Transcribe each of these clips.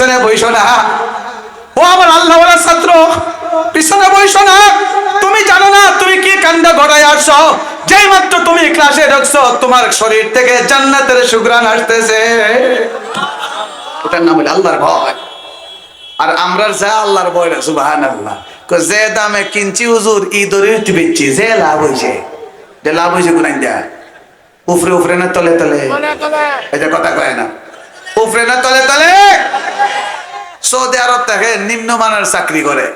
পিছনে বইস না। ও আমার আল্লাহ ছাত্র পিছনে বইস না। তুমি জানো না তুমি কি কান্দা ঘটায় আসছো? যেই মাত্র তুমি ক্লাসে ঢুকছো তোমার শরীর থেকে জান্নাতের সুগ্রাণ আসতেছে। ওটার নাম হলো আল্লাহর ভয়। আর আমরা যা আল্লাহর ভয় না সুবাহান আল্লাহ যে দামে কিনছি হুজুর ই দরির বেচছি যে লাভ হয়েছে যে লাভ হয়েছে দেয় উফরে উফরে না তলে তলে। এটা কথা কয় না। উফরে না তলে তলে। সৌদি আরব থেকে নিম্নমানের চাকরি করে।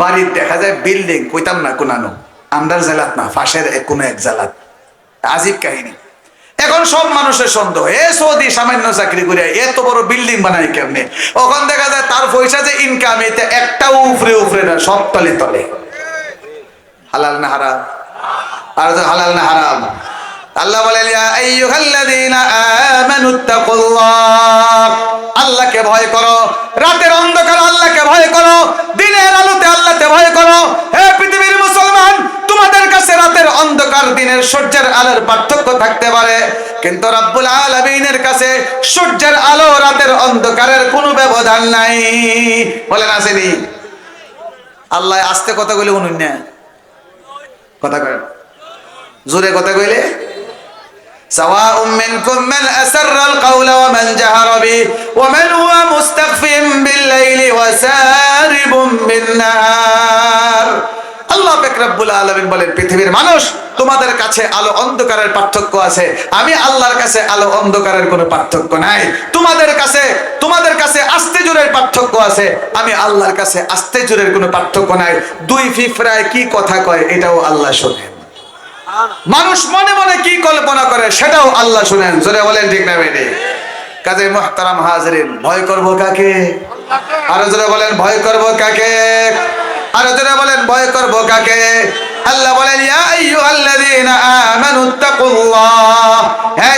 বাড়ির দেখা যায় বিল্ডিং কইতাম না কোনানো। আন্ডার জেলাত না, ফাঁসের কোনো এক জেলাত। আজিব কাহিনী। এখন সব মানুষের সন্দেহ, এ সৌদি সামান্য চাকরি করে এত বড় বিল্ডিং বানাই কেমনে? ওখান দেখা যায় তার পয়সা যে ইনকাম এতে একটাও উফরে উফরে না, সব তলে তলে। হালাল না হারাম? আর হালাল না হারাম? আল্লাহ বলেন, ইয়া আইয়ুহাল্লাযীনা আমানুত্তাকুল্লাহ আল্লাহকে ভয় করো। রাতের অন্ধকার আল্লাহকে ভয় করো। দিনের আলোতে আল্লাহকে ভয় করো। হে পৃথিবীর মুসলমান, তোমাদের কাছে রাতের অন্ধকার দিনের সূর্যের আলোর পার্থক্য থাকতে পারে। কিন্তু রাব্বুল আলামিনের কাছে সূর্যের আলো রাতের অন্ধকারের কোনো ব্যবধান নাই। বলেন আসেনি আল্লাহ আস্তে কথা বলে উনুন না। কথা কয়। জোরে কথা কইলে? سواء منكم من أسر القول ومن جهر به ومن هو مستخف بالليل وسارب بالنهار আল্লাহ পাক রব্বুল আলামিন বলেন পৃথিবীর মানুষ তোমাদের কাছে আলো অন্ধকারের পার্থক্য আছে আমি আল্লাহর কাছে আলো অন্ধকারের কোনো পার্থক্য নাই তোমাদের কাছে তোমাদের কাছে আস্তে জোরের পার্থক্য আছে আমি আল্লাহর কাছে আস্তে জোরের কোনো পার্থক্য নাই দুই ফিফরায় কি কথা কয় এটাও আল্লাহ শোনেন মানুষ মনে মনে কি কল্পনা করে সেটাও আল্লাহ শুনেন। জোরে বলেন ঠিক না, বেটি? কাজে মোহতারাম হাজরিন, ভয় করব কাকে? আরও জোরে বলেন, ভয় করব কাকে? আরও জোরে বলেন, ভয় করব কাকে? আল্লাহ বলেন, ইয়া হে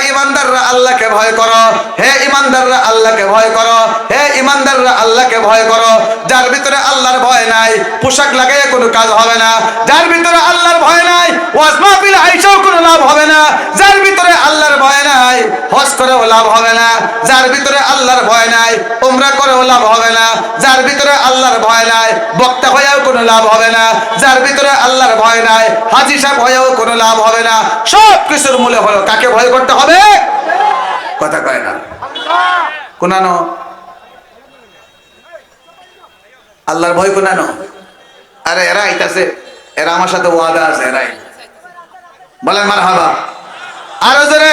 আল্লাহকে ভয় করো। হে ঈমানদাররা, আল্লাহকে ভয় করো। হে ঈমানদাররা, আল্লাহকে ভয় করো। যার ভিতরে আল্লাহর ভয় নাই, পোশাক লাগাইয়ে কোনো কাজ হবে না। যার ভিতরে আল্লাহর ভয় নাই ওয়াজ মাহফিল আইসাও কোনো লাভ হবে না যার ভিতরে আল্লাহর ভয় নাই হজ করেও লাভ হবে না, যার ভিতরে আল্লাহর ভয় নাই, উমরা করেও লাভ হবে না, যার ভিতরে আল্লাহর ভয় নাই, বক্তা হয়েও কোনো লাভ হবে না, যার ভিতরে আল্লাহর ভয় নাই, হাজি সাহেব হয়েও কোনো লাভ হবে না, সব কিছুর মূলে হলো, কাকে ভয় করতে হবে? কথা কয় না। কোনানো? আল্লাহর ভয় কোনানো? আরে, এরা আইতাছে, এরা আমার সাথে ওয়াদা আছে, এরাই। বলেন মার হাবা আরও জোরে।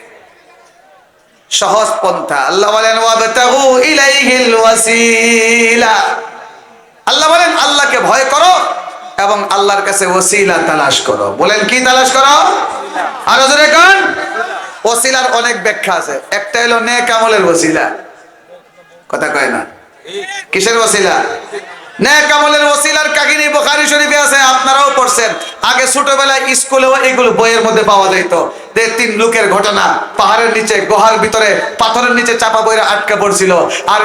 সহজ পন্থা আল্লাহ বলেন আল্লাহ বলেন, আল্লাহকে ভয় করো এবং আল্লাহর কাছে ওসিলা তালাশ করো। বলেন, কি তালাশ করো? আরও জোরে কান। ওসিলার অনেক ব্যাখ্যা আছে। একটা হলো নেক আমলের ওসিলা। কথা কয় না? কিসের ওসিলা? নেক আমলের ওসিলার কাহিনী বুখারী শরীফে আছে আপনারাও আগে ছোটবেলায় স্কুলেও এগুলো বইয়ের মধ্যে পাওয়া যেত যে তিন লোকের ঘটনা, পাহাড়ের নিচে, গুহার ভিতরে, পাথরের নিচে চাপা বইরা আটকে পড়ছিল। আর